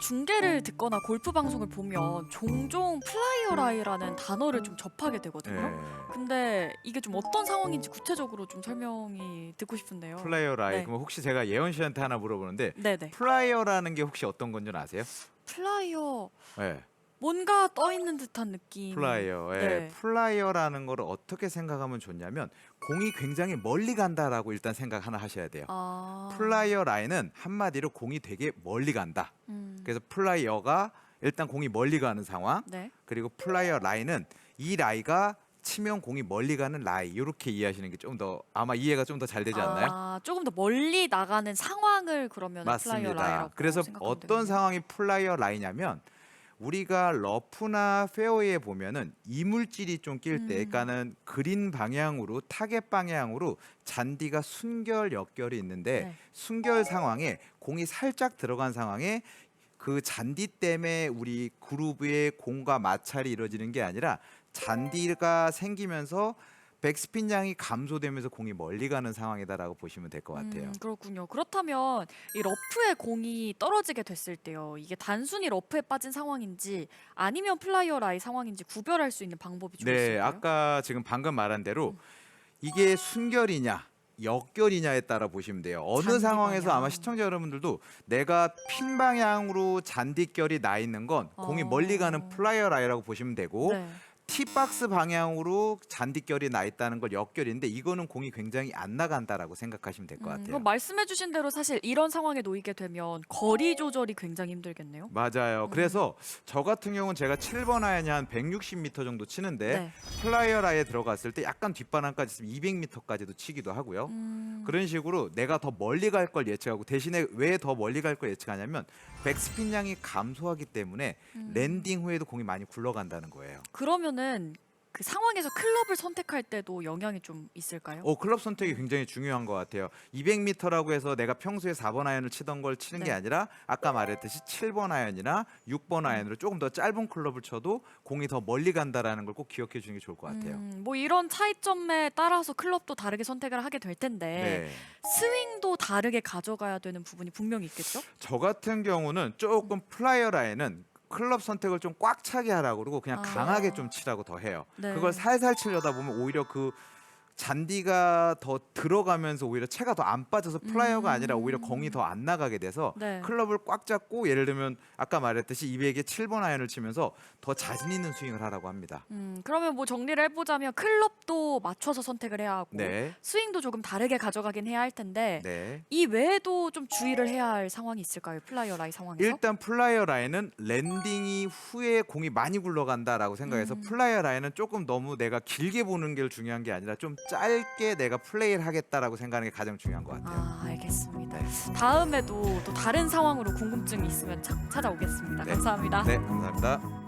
중계를 듣거나 골프 방송을 보면 종종 플라이어 라이라는 단어를 좀 접하게 네. 되거든요. 근데 이게 좀 어떤 상황인지 구체적으로 좀 설명이 듣고 싶은데요. 플라이어 라이. 네. 그럼 혹시 제가 예원 씨한테 하나 물어보는데 네네. 플라이어라는 게 혹시 어떤 건줄 아세요? 플라이어 네. 뭔가 떠 있는 듯한 느낌. 플라이어. 예. 네. 플라이어라는 거를 어떻게 생각하면 좋냐면 공이 굉장히 멀리 간다라고 일단 생각 하나 하셔야 돼요. 아. 플라이어 라인은 한마디로 공이 되게 멀리 간다. 음. 그래서 플라이어가 일단 공이 멀리 가는 상황. 네. 그리고 플라이어 라인은 이 라이가 치면 공이 멀리 가는 라이 이렇게 이해하시는 게 좀 더 아마 이해가 좀 더 잘 되지 않나요? 아, 조금 더 멀리 나가는 상황을 그러면 플라이어 맞습니다. 라이라고 그래서 생각하면 어떤 되겠네요. 상황이 플라이어 라이냐면 우리가 러프나 페어웨이에 보면은 이물질이 좀 낄 때, 음. 그러니까는 그린 방향으로 타겟 방향으로 잔디가 순결 역결이 있는데 네. 순결 상황에 공이 살짝 들어간 상황에 그 잔디 때문에 우리 그루브의 공과 마찰이 이루어지는 게 아니라 잔디가 생기면서 백스핀 양이 감소되면서 공이 멀리 가는 상황이다라고 보시면 될 것 같아요. 음, 그렇군요. 그렇다면 이 러프에 공이 떨어지게 됐을 때요. 이게 단순히 러프에 빠진 상황인지 아니면 플라이어 라이 상황인지 구별할 수 있는 방법이 좀 네, 있을까요? 아까 지금 방금 말한 대로 음. 이게 순결이냐 역결이냐에 따라 보시면 돼요. 어느 잔디 상황에서 방향. 아마 시청자 여러분들도 내가 핀 방향으로 잔디결이 나 있는 건 공이 어. 멀리 가는 플라이어 라이라고 보시면 되고 네. 티박스 방향으로 잔디결이 나 있다는 걸 역결인데 이거는 공이 굉장히 안 나간다라고 생각하시면 될것 음, 같아요. 말씀해주신 대로 사실 이런 상황에 놓이게 되면 거리 조절이 굉장히 힘들겠네요. 맞아요. 음. 그래서 저 같은 경우는 제가 7번 아이언이 한 160m 정도 치는데 네. 플라이어 라이에 들어갔을 때 약간 뒷바람까지 있으면 200m까지도 치기도 하고요. 음, 그런 식으로 내가 더 멀리 갈 걸 예측하고 대신에 왜 더 멀리 갈 걸 예측하냐면 백스핀 양이 감소하기 때문에 음. 랜딩 후에도 공이 많이 굴러간다는 거예요. 그러면은 그 상황에서 클럽을 선택할 때도 영향이 좀 있을까요? 어, 클럽 선택이 굉장히 중요한 것 같아요. 200m라고 해서 내가 평소에 4번 아이언을 치던 걸 치는 게 네. 아니라 아까 말했듯이 7번 아이언이나 6번 아이언으로 조금 더 짧은 클럽을 쳐도 공이 더 멀리 간다라는 걸 꼭 기억해 주는 게 좋을 것 같아요. 음, 뭐 이런 차이점에 따라서 클럽도 다르게 선택을 하게 될 텐데 네. 스윙도 다르게 가져가야 되는 부분이 분명히 있겠죠? 저 같은 경우는 조금 플라이어 라인은 클럽 선택을 좀 꽉 차게 하라고 그러고 그냥 아. 강하게 좀 치라고 더 해요. 네. 그걸 살살 치려다 보면 오히려 그 잔디가 더 들어가면서 오히려 채가 더 안 빠져서 플라이어가 아니라 오히려 공이 더 안 나가게 돼서 네. 클럽을 꽉 잡고 예를 들면 아까 말했듯이 200에 7번 아이언을 치면서 더 자신 있는 스윙을 하라고 합니다. 음, 그러면 뭐 정리를 해보자면 클럽도 맞춰서 선택을 해야 하고 네. 스윙도 조금 다르게 가져가긴 해야 할 텐데 네. 이 외에도 좀 주의를 해야 할 상황이 있을까요? 플라이어 라이 상황에서? 일단 플라이어 라인은 랜딩이 후에 공이 많이 굴러간다라고 생각해서 음. 플라이어 라인은 조금 너무 내가 길게 보는 게 중요한 게 아니라 좀 짧게 내가 플레이를 하겠다라고 생각하는 게 가장 중요한 것 같아요. 아, 알겠습니다. 네. 다음에도 또 다른 상황으로 궁금증이 있으면 차- 찾아오겠습니다. 네. 감사합니다. 네, 감사합니다.